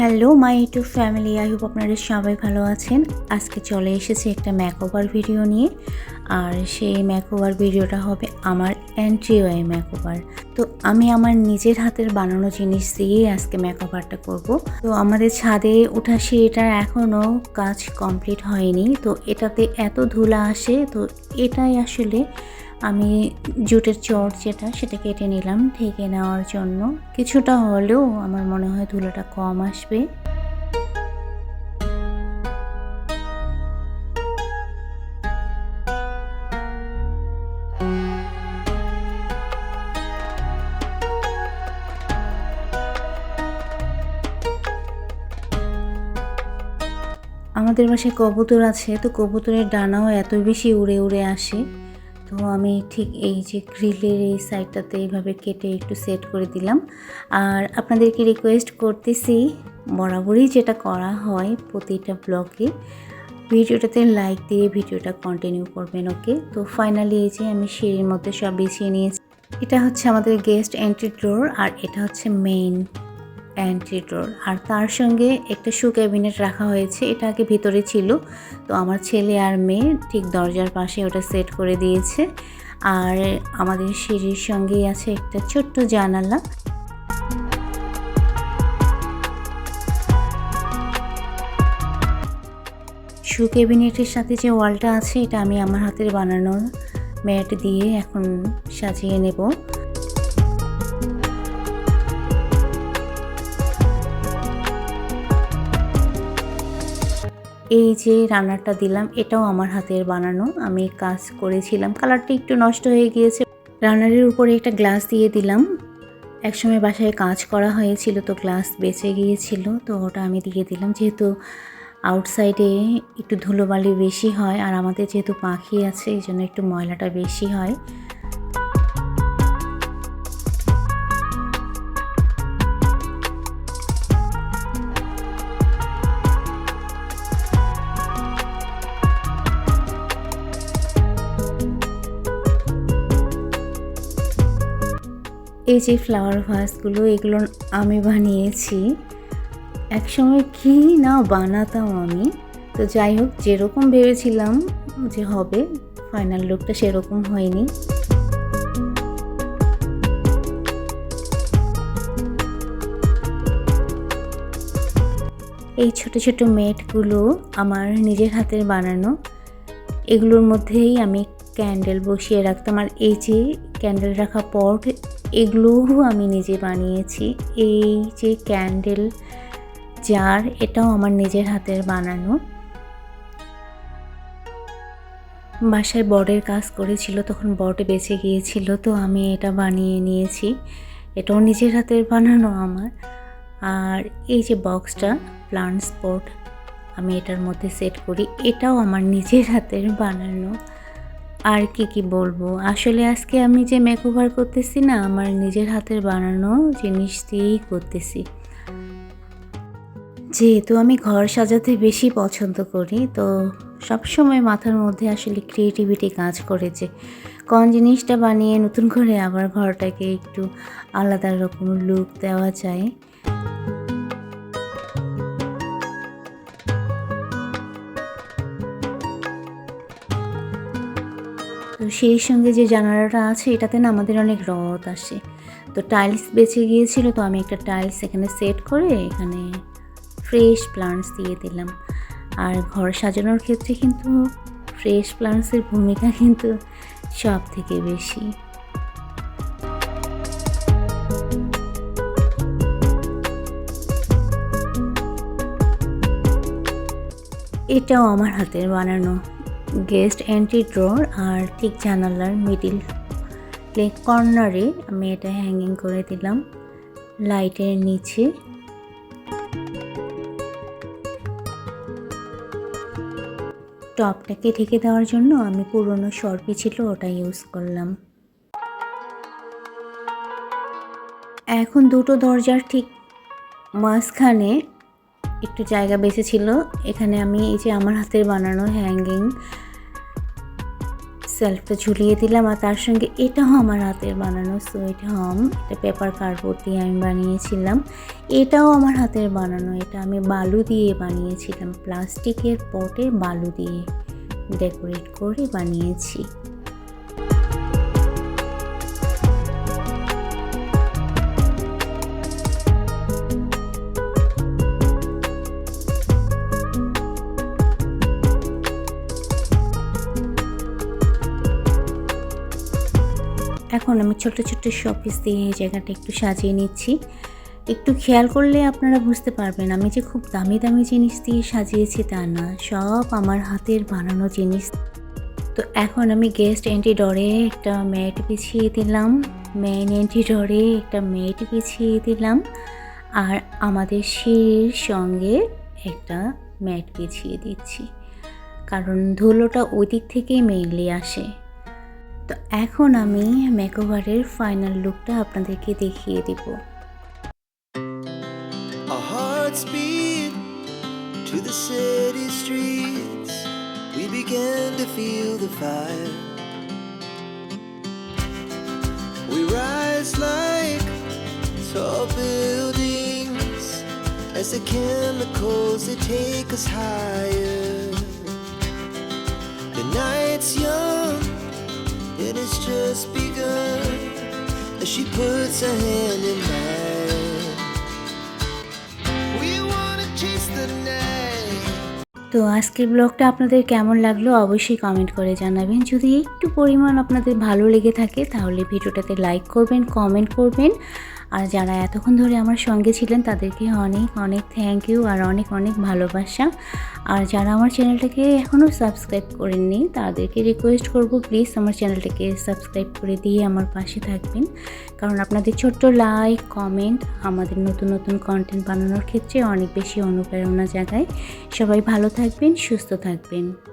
Hello my YouTube family I hope আপনারা সবাই ভালো আছেন। আজকে চলে এসেছি একটা ম্যাকওভার ভিডিও নিয়ে। আর সেই ম্যাকওভার ভিডিওটা হবে আমার অ্যান্ট্রিওয়ে ম্যাকওভার তো আমি আমার নিজের হাতের বানানো জিনিস দিয়েই আজকে ম্যাকওভারটা করব। তো আমাদের ছাদে ওঠা সিঁড়িটার এখনও কাজ কমপ্লিট হয়নি। তো এটাতে এত ধুলা আসে, তো এটাই আসলে আমি জুটের চট যেটা সেটা কেটে নিলাম ঢেকে নেওয়ার জন্য। কিছুটা হলেও আমার মনে হয় ধুলোটা কম আসবে। আমাদের বাসায় কবুতর আছে, তো কবুতরের ডানাও এত বেশি উড়ে উড়ে আসে। তো আমি ঠিক এই যে গ্রিলের এই সাইডটাতে এইভাবে কেটে একটু সেট করে দিলাম। আর আপনাদেরকে রিকোয়েস্ট করতেছি, বরাবরই যেটা করা হয় প্রতিটা ব্লগে, ভিডিওটাতে লাইক দিয়ে ভিডিওটা কন্টিনিউ করবেন ওকে তো ফাইনালি এই যে আমি সিঁড়ির মধ্যে সব বিছিয়ে নিয়েছি। এটা হচ্ছে আমাদের গেস্ট এন্ট্রি ডোর আর এটা হচ্ছে মেইন অ্যান্ট্রি ডোর আর তার সঙ্গে একটা শু ক্যাবিনেট রাখা হয়েছে, এটা আগে ভিতরে ছিল। তো আমার ছেলে আর মেয়ে ঠিক দরজার পাশে ওটা সেট করে দিয়েছে। আর আমাদের সিঁড়ির সঙ্গেই আছে একটা ছোট্ট জানালা। শু ক্যাবিনেটের সাথে যে ওয়ালটা আছে, এটা আমি আমার হাতের বানানো ম্যাট দিয়ে এখন সাজিয়ে নেব। এই যে রান্নাটা দিলাম, এটাও আমার হাতের বানানো। আমি কাজ করেছিলাম। কালারটা একটু নষ্ট হয়ে গিয়েছে। রান্নারের উপরে একটা গ্লাস দিয়ে দিলাম। একসময় বাসায় কাজ করা হয়েছিল তো গ্লাস বেঁচে গিয়েছিল, তো ওটা আমি দিয়ে দিলাম। যেহেতু আউটসাইডে একটু ধুলোবালি বেশি হয় আর আমাদের যেহেতু পাখি আছে, এই জন্য একটু ময়লাটা বেশি হয়। এই যে ফ্লাওয়ার ভাসগুলো এগুলো আমি বানিয়েছি। একসময় কি না বানাতাম আমি। তো যাই হোক, যেরকম ভেবেছিলাম যে হবে ফাইনাল লুকটা সেরকম হয়নি। এই ছোট ছোট মেটগুলো আমার নিজের হাতের বানানো, এগুলোর মধ্যেই আমি ক্যান্ডেল বসিয়ে রাখতাম। আর এই যে ক্যান্ডেল রাখা পট এগুলোও আমি নিজে বানিয়েছি। এই যে ক্যান্ডেল জার, এটাও আমার নিজের হাতের বানানো। বাসায় বর্ডের কাজ করেছিল, তখন বর্ডে বেঁচে গিয়েছিল, তো আমি এটা বানিয়ে নিয়েছি। এটাও নিজের হাতের বানানো আমার। আর এই যে বক্সটা প্লান্ট স্পট আমি এটার মধ্যে সেট করি। এটাও আমার নিজের হাতের বানানো। আর কি কি বলব? আসলে আজকে আমি যে মেকওভার করতেছি না, আমার নিজের হাতের বানানো জিনিস দিয়েই করতেছি। যেহেতু আমি ঘর সাজাতে বেশি পছন্দ করি, তো সবসময় মাথার মধ্যে আসলে ক্রিয়েটিভিটি কাজ করেছে কোন জিনিসটা বানিয়ে নতুন করে আবার ঘরটাকে একটু আলাদা রকম লুক দেওয়া যায়। তো সেই সঙ্গে যে জানালাটা আছে, এটাতে না আমাদের অনেক রদ আসে। তো টাইলস বেঁচে গিয়েছিল, তো আমি একটা টাইলস এখানে সেট করে এখানে ফ্রেশ প্লান্টস দিয়ে দিলাম। আর ঘর সাজানোর ক্ষেত্রে কিন্তু ফ্রেশ প্লান্টসের ভূমিকা কিন্তু সব থেকে বেশি। এটাও আমার হাতের বানানো। গেস্ট এন্ট্রি ড্রোর আর ঠিক জানালার মিডিল লেগ কর্নারে আমি এটা হ্যাঙ্গিং করে দিলাম লাইটের নিচে। টপটাকে ঢেকে দেওয়ার জন্য আমি পুরনো সরপি ছিল ওটা ইউজ করলাম। এখন দুটো দরজার ঠিক মাঝখানে একটু জায়গা বেঁচে ছিল। এখানে আমি এই যে আমার হাতের বানানো হ্যাঙ্গিং সেলফটা ঝুলিয়ে দিলাম আর তার সঙ্গে এটাও আমার হাতের বানানো। সো এটা হম এটা পেপার কার্ডবোর্ড দিয়ে আমি বানিয়েছিলাম। এটাও আমার হাতের বানানো। এটা আমি বালু দিয়ে বানিয়েছিলাম। প্লাস্টিকের পটে বালু দিয়ে ডেকোরেট করে বানিয়েছি। এখন আমি ছোট ছোট শপিস দিয়ে এই জায়গাটা একটু সাজিয়ে নিচ্ছি। একটু খেয়াল করলে আপনারা বুঝতে পারবেন, আমি যে খুব দামি দামি জিনিস দিয়ে সাজিয়েছি তা না, সব আমার হাতের বানানো জিনিস। তো এখন আমি গেস্ট এন্ট্রি ডরে একটা ম্যাট বিছিয়ে দিলাম মেন এন্ট্রি ডরে একটা ম্যাট বিছিয়ে দিলাম, আর আমাদের সিঁড়ির সঙ্গে একটা ম্যাট বিছিয়ে দিচ্ছি। কারণ ধুলোটা ওই দিক থেকেই মেইনলি আসে। তো এখন আমি মেকওভারের ফাইনাল লুকটা আপনাদেরকে দেখিয়ে দেব Our hearts beat to the city streets. We began to feel the fire. We rise like tall buildings as the chemicals they take us higher. The night's young and it's Just begun, as she puts her hand in. তো আজকের ব্লগটা আপনাদের কেমন লাগল অবশ্যই comment করে জানাবেন। যদি একটু পরিমাণ আপনাদের ভালো লেগে থাকে, তাহলে ভিডিওটাতে লাইক করবেন কমেন্ট করবেন। আর যারা এতক্ষণ ধরে আমার সঙ্গে ছিলেন তাদেরকে অনেক অনেক থ্যাংক ইউ আর অনেক অনেক ভালোবাসা। আর যারা আমার চ্যানেলটাকে এখনও সাবস্ক্রাইব করেননি, তাদেরকে রিকোয়েস্ট করব প্লিজ আমার চ্যানেলটাকে সাবস্ক্রাইব করে দিয়ে আমার পাশে থাকবেন। কারণ আপনাদের ছোট্ট লাইক কমেন্ট আমাদের নতুন নতুন কন্টেন্ট বানানোর ক্ষেত্রে অনেক বেশি অনুপ্রেরণা জাগায়। সবাই ভালো থাকবেন, সুস্থ থাকবেন।